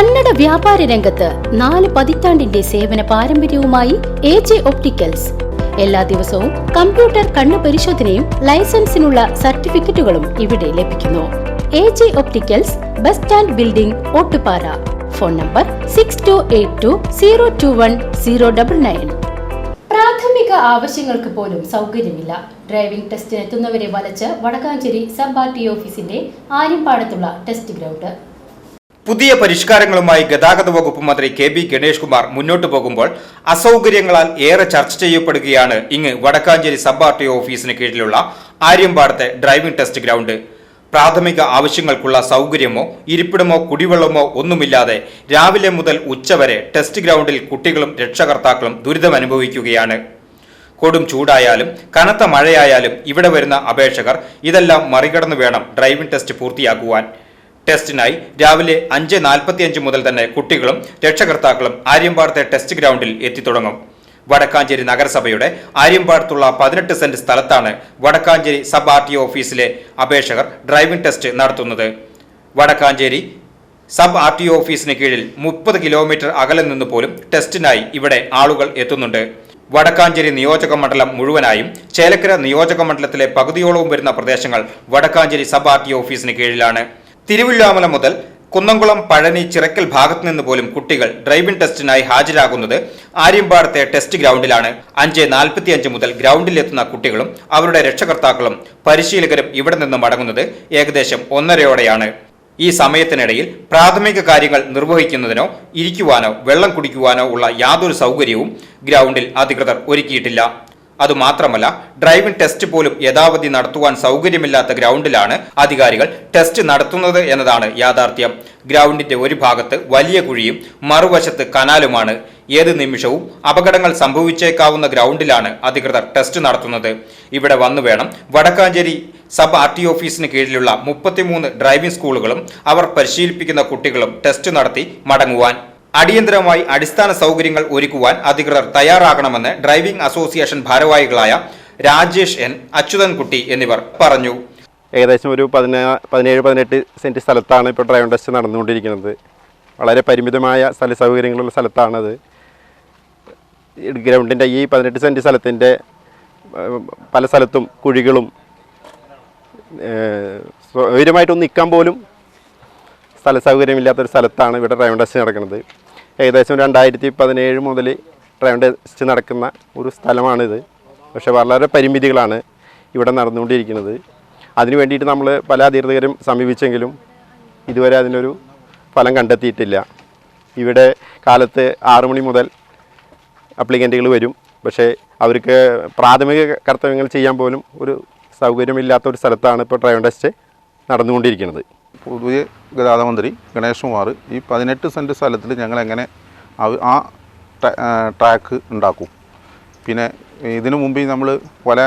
കന്നഡ വ്യാപാര രംഗത്ത് നാല് പതിറ്റാണ്ടിന്റെ സേവന പാരമ്പര്യവുമായി എ ജെ ഒപ്റ്റിക്കൽസ്. എല്ലാ ദിവസവും കമ്പ്യൂട്ടർ കണ്ണു പരിശോധനയും ലൈസൻസിനുള്ള സർട്ടിഫിക്കറ്റുകളും ഇവിടെ ലഭിക്കുന്നു. A J opticals bus stand building Ottupara. Phone number six two eight two zero two one zero double nine പ്രാഥമിക ആവശ്യങ്ങൾക്ക് പോലും സൗകര്യമില്ല. ഡ്രൈവിംഗ് ടെസ്റ്റിനെത്തുന്നവരെ വലച്ച് വടക്കാഞ്ചേരി സബ് ആർ ടി ഓഫീസിന്റെ ആര്യമ്പാടത്തുള്ള ടെസ്റ്റ് ഗ്രൗണ്ട്. പുതിയ പരിഷ്കാരങ്ങളുമായി ഗതാഗത വകുപ്പ് മന്ത്രി കെ ബി ഗണേഷ് കുമാർ മുന്നോട്ടു പോകുമ്പോൾ അസൗകര്യങ്ങളാൽ ഏറെ ചർച്ച ചെയ്യപ്പെടുകയാണ് ഇങ്ങ് വടക്കാഞ്ചേരി സബ് ആർ ടി ഓഫീസിന് കീഴിലുള്ള ആര്യമ്പാടത്തെ ഡ്രൈവിംഗ് ടെസ്റ്റ് ഗ്രൗണ്ട്. പ്രാഥമിക ആവശ്യങ്ങൾക്കുള്ള സൗകര്യമോ ഇരിപ്പിടമോ കുടിവെള്ളമോ ഒന്നുമില്ലാതെ രാവിലെ മുതൽ ഉച്ചവരെ ടെസ്റ്റ് ഗ്രൗണ്ടിൽ കുട്ടികളും രക്ഷകർത്താക്കളും ദുരിതമനുഭവിക്കുകയാണ് കൊടും ചൂടായാലും കനത്ത മഴയായാലും ഇവിടെ വരുന്ന അപേക്ഷകർ ഇതെല്ലാം മറികടന്നു വേണം ഡ്രൈവിംഗ് ടെസ്റ്റ് പൂർത്തിയാക്കുവാൻ. ടെസ്റ്റിനായി രാവിലെ അഞ്ച് നാൽപ്പത്തിയഞ്ച് മുതൽ തന്നെ കുട്ടികളും രക്ഷകർത്താക്കളും ആര്യമ്പാടത്തെ ടെസ്റ്റ് ഗ്രൗണ്ടിൽ എത്തിത്തുടങ്ങും. വടക്കാഞ്ചേരി നഗരസഭയുടെ ആര്യമ്പാടത്തുള്ള പതിനെട്ട് സെന്റ് സ്ഥലത്താണ് വടക്കാഞ്ചേരി സബ് ആർ ടി ഓഫീസിലെ അപേക്ഷകർ ഡ്രൈവിംഗ് ടെസ്റ്റ് നടത്തുന്നത്. വടക്കാഞ്ചേരി സബ് ആർ ടി ഓഫീസിന് കീഴിൽ മുപ്പത് കിലോമീറ്റർ അകലെ നിന്ന് പോലും ടെസ്റ്റിനായി ഇവിടെ ആളുകൾ എത്തുന്നുണ്ട്. വടക്കാഞ്ചേരി നിയോജക മണ്ഡലം മുഴുവനായും ചേലക്കര നിയോജക മണ്ഡലത്തിലെ പകുതിയോളവും വരുന്ന പ്രദേശങ്ങൾ വടക്കാഞ്ചേരി സബ് ആർ ടി ഓഫീസിന് കീഴിലാണ്. തിരുവില്ലാമല മുതൽ കുന്നംകുളം പഴനി ചിറക്കൽ ഭാഗത്തു നിന്ന് പോലും കുട്ടികൾ ഡ്രൈവിംഗ് ടെസ്റ്റിനായി ഹാജരാകുന്നത് ആര്യമ്പാടത്തെ ടെസ്റ്റ് ഗ്രൗണ്ടിലാണ്. അഞ്ച് നാൽപ്പത്തിയഞ്ച് മുതൽ ഗ്രൗണ്ടിലെത്തുന്ന കുട്ടികളും അവരുടെ രക്ഷകർത്താക്കളും പരിശീലകരും ഇവിടെ നിന്ന് മടങ്ങുന്നത് ഏകദേശം ഒന്നരയോടെയാണ്. ഈ സമയത്തിനിടയിൽ പ്രാഥമിക കാര്യങ്ങൾ നിർവഹിക്കുന്നതിനോ ഇരിക്കുവാനോ വെള്ളം കുടിക്കുവാനോ ഉള്ള യാതൊരു സൗകര്യവും ഗ്രൗണ്ടിൽ അധികൃതർ ഒരുക്കിയിട്ടില്ല. അതുമാത്രമല്ല ഡ്രൈവിംഗ് ടെസ്റ്റ് പോലും യഥാവധി നടത്തുവാൻ സൗകര്യമില്ലാത്ത ഗ്രൗണ്ടിലാണ് അധികാരികൾ ടെസ്റ്റ് നടത്തുന്നത് എന്നതാണ് യാഥാർത്ഥ്യം. ഗ്രൗണ്ടിന്റെ ഒരു ഭാഗത്ത് വലിയ കുഴിയും മറുവശത്ത് കനാലുമാണ്. ഏത് നിമിഷവും അപകടങ്ങൾ സംഭവിച്ചേക്കാവുന്ന ഗ്രൗണ്ടിലാണ് അധികൃതർ ടെസ്റ്റ് നടത്തുന്നത്. ഇവിടെ വന്നു വേണം വടക്കാഞ്ചേരി സബ് ആർ ടി ഓഫീസിന് കീഴിലുള്ള മുപ്പത്തിമൂന്ന് ഡ്രൈവിംഗ് സ്കൂളുകളും അവർ പരിശീലിപ്പിക്കുന്ന കുട്ടികളും ടെസ്റ്റ് നടത്തി മടങ്ങുവാൻ. അടിയന്തരമായി അടിസ്ഥാന സൗകര്യങ്ങൾ ഒരുക്കുവാൻ അധികൃതർ തയ്യാറാകണമെന്ന് ഡ്രൈവിംഗ് അസോസിയേഷൻ ഭാരവാഹികളായ രാജേഷ് എൻ. അച്യുതൻകുട്ടി എന്നിവർ പറഞ്ഞു. ഏകദേശം ഒരു പതിനാ പതിനേഴ് പതിനെട്ട് സെന്റ് സ്ഥലത്താണ് ഇപ്പോൾ ഡ്രൈവിംഗ് ടെസ്റ്റ് നടന്നുകൊണ്ടിരിക്കുന്നത്. വളരെ പരിമിതമായ സ്ഥല സൗകര്യങ്ങളുള്ള സ്ഥലത്താണത്. ഗ്രൗണ്ടിന്റെ ഈ പതിനെട്ട് സെന്റ് സ്ഥലത്തിന്റെ പല സ്ഥലത്തും കുഴികളും ഏഹ്, സൗകര്യമായിട്ടൊന്ന് നിൽക്കാൻ പോലും സ്ഥല സൗകര്യമില്ലാത്തൊരു സ്ഥലത്താണ് ഇവിടെ ഡ്രൈവിംഗ് ടെസ്റ്റ് നടക്കുന്നത്. ഏകദേശം രണ്ടായിരത്തി പതിനേഴ് മുതൽ ഡ്രൈവിംഗ് ടെസ്റ്റ് നടക്കുന്ന ഒരു സ്ഥലമാണിത്. പക്ഷേ വളരെ പരിമിതികളാണ് ഇവിടെ നടന്നുകൊണ്ടിരിക്കുന്നത്. അതിനു വേണ്ടിയിട്ട് നമ്മൾ പല അധികൃതരും സമീപിച്ചെങ്കിലും ഇതുവരെ അതിനൊരു ഫലം കണ്ടെത്തിയിട്ടില്ല. ഇവിടെ കാലത്ത് ആറു മണി മുതൽ അപ്ലിക്കന്റുകൾ വരും. പക്ഷേ അവർക്ക് പ്രാഥമിക കർത്തവ്യങ്ങൾ ചെയ്യാൻ പോലും ഒരു സൗകര്യമില്ലാത്ത ഒരു സ്ഥലത്താണ് ഇപ്പോൾ ഡ്രൈവിംഗ് ടെസ്റ്റ് നടന്നുകൊണ്ടിരിക്കുന്നത്. പുതിയ ഗതാഗത മന്ത്രി ഗണേഷ് കുമാർ ഈ പതിനെട്ട് സെന്റ് സ്ഥലത്തിൽ ഞങ്ങൾ എങ്ങനെ ആ ട്രാ- ട്രാക്ക് ഉണ്ടാക്കും. പിന്നെ ഇതിനു മുമ്പ് നമ്മൾ പല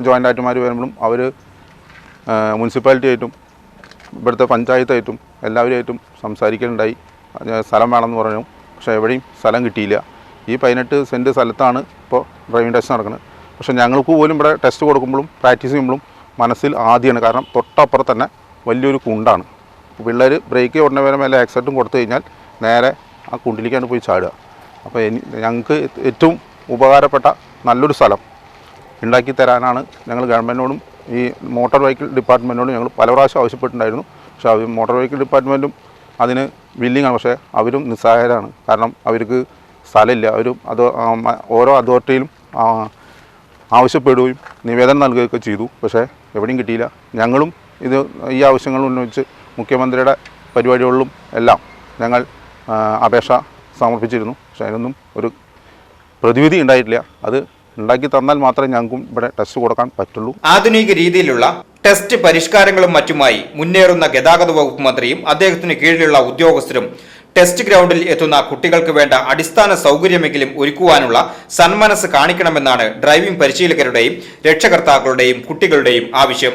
ജോയിന്റ് ആയിട്ടുമാർ വരുമ്പോഴും അവർ മുനിസിപ്പാലിറ്റി ആയിട്ടും ഇവിടുത്തെ പഞ്ചായത്തായിട്ടും എല്ലാവരുമായിട്ടും സംസാരിക്കലുണ്ടായി. സ്ഥലം വേണമെന്ന് പറഞ്ഞു. പക്ഷേ എവിടെയും സ്ഥലം കിട്ടിയില്ല. ഈ പതിനെട്ട് സെന്റ് സ്ഥലത്താണ് ഇപ്പോൾ ഡ്രൈവിംഗ് ടെസ്റ്റ് നടക്കുന്നത്. പക്ഷേ ഞങ്ങൾക്ക് പോലും ഇവിടെ ടെസ്റ്റ് കൊടുക്കുമ്പോഴും പ്രാക്ടീസ് ചെയ്യുമ്പോഴും മനസ്സിൽ ആദ്യമാണ്. കാരണം തൊട്ടപ്പുറത്ത് തന്നെ വലിയൊരു കുണ്ടാണ്. പിള്ളേർ ബ്രേക്ക് ഉടനെ വരെ മേലെ ആക്സിഡന്റും കൊടുത്തു കഴിഞ്ഞാൽ നേരെ ആ കുണ്ടിലേക്കാണ് പോയി ചാടുക. അപ്പോൾ എനി ഞങ്ങൾക്ക് ഏറ്റവും ഉപകാരപ്പെട്ട നല്ലൊരു സ്ഥലം ഉണ്ടാക്കി തരാനാണ് ഞങ്ങൾ ഗവൺമെന്റിനോടും ഈ മോട്ടോർ വെഹിക്കിൾ ഡിപ്പാർട്ട്മെന്റിനോടും ഞങ്ങൾ പല പ്രാവശ്യം ആവശ്യപ്പെട്ടിട്ടുണ്ടായിരുന്നു. പക്ഷേ അവർ മോട്ടോർ വെഹിക്കിൾ ഡിപ്പാർട്ട്മെന്റും അതിന് വില്ലിങ്ങാണ് പക്ഷേ അവരും നിസ്സഹായരാണ്. കാരണം അവർക്ക് സ്ഥലമില്ല. അവരും അത് ഓരോ അതോറിറ്റിയിലും ആവശ്യപ്പെടുകയും നിവേദനം നൽകുകയൊക്കെ ചെയ്തു. പക്ഷേ എവിടെയും കിട്ടിയില്ല. ഞങ്ങളും ഇത് ഈ ആവശ്യങ്ങൾ ഉന്നയിച്ച് മുഖ്യമന്ത്രിയുടെ പരിപാടികളിലും എല്ലാം ഞങ്ങൾ അപേക്ഷ സമർപ്പിച്ചിരുന്നു. പക്ഷെ അതിനൊന്നും ഒരു പ്രതിവിധി ഉണ്ടായിട്ടില്ല. അത് ഉണ്ടാക്കി തന്നാൽ മാത്രമേ ഞങ്ങൾക്കും ഇവിടെ ടെസ്റ്റ് കൊടുക്കാൻ പറ്റുള്ളൂ. ആധുനിക രീതിയിലുള്ള ടെസ്റ്റ് പരിഷ്കാരങ്ങളും മറ്റുമായി മുന്നേറുന്ന ഗതാഗത വകുപ്പ് മന്ത്രിയും അദ്ദേഹത്തിന് കീഴിലുള്ള ഉദ്യോഗസ്ഥരും ടെസ്റ്റ് ഗ്രൗണ്ടിൽ എത്തുന്ന കുട്ടികൾക്ക് വേണ്ട അടിസ്ഥാന സൗകര്യമെങ്കിലും ഒരുക്കുവാനുള്ള സന്മനസ് കാണിക്കണമെന്നാണ് ഡ്രൈവിംഗ് പരിശീലകരുടെയും രക്ഷകർത്താക്കളുടെയും കുട്ടികളുടെയും ആവശ്യം.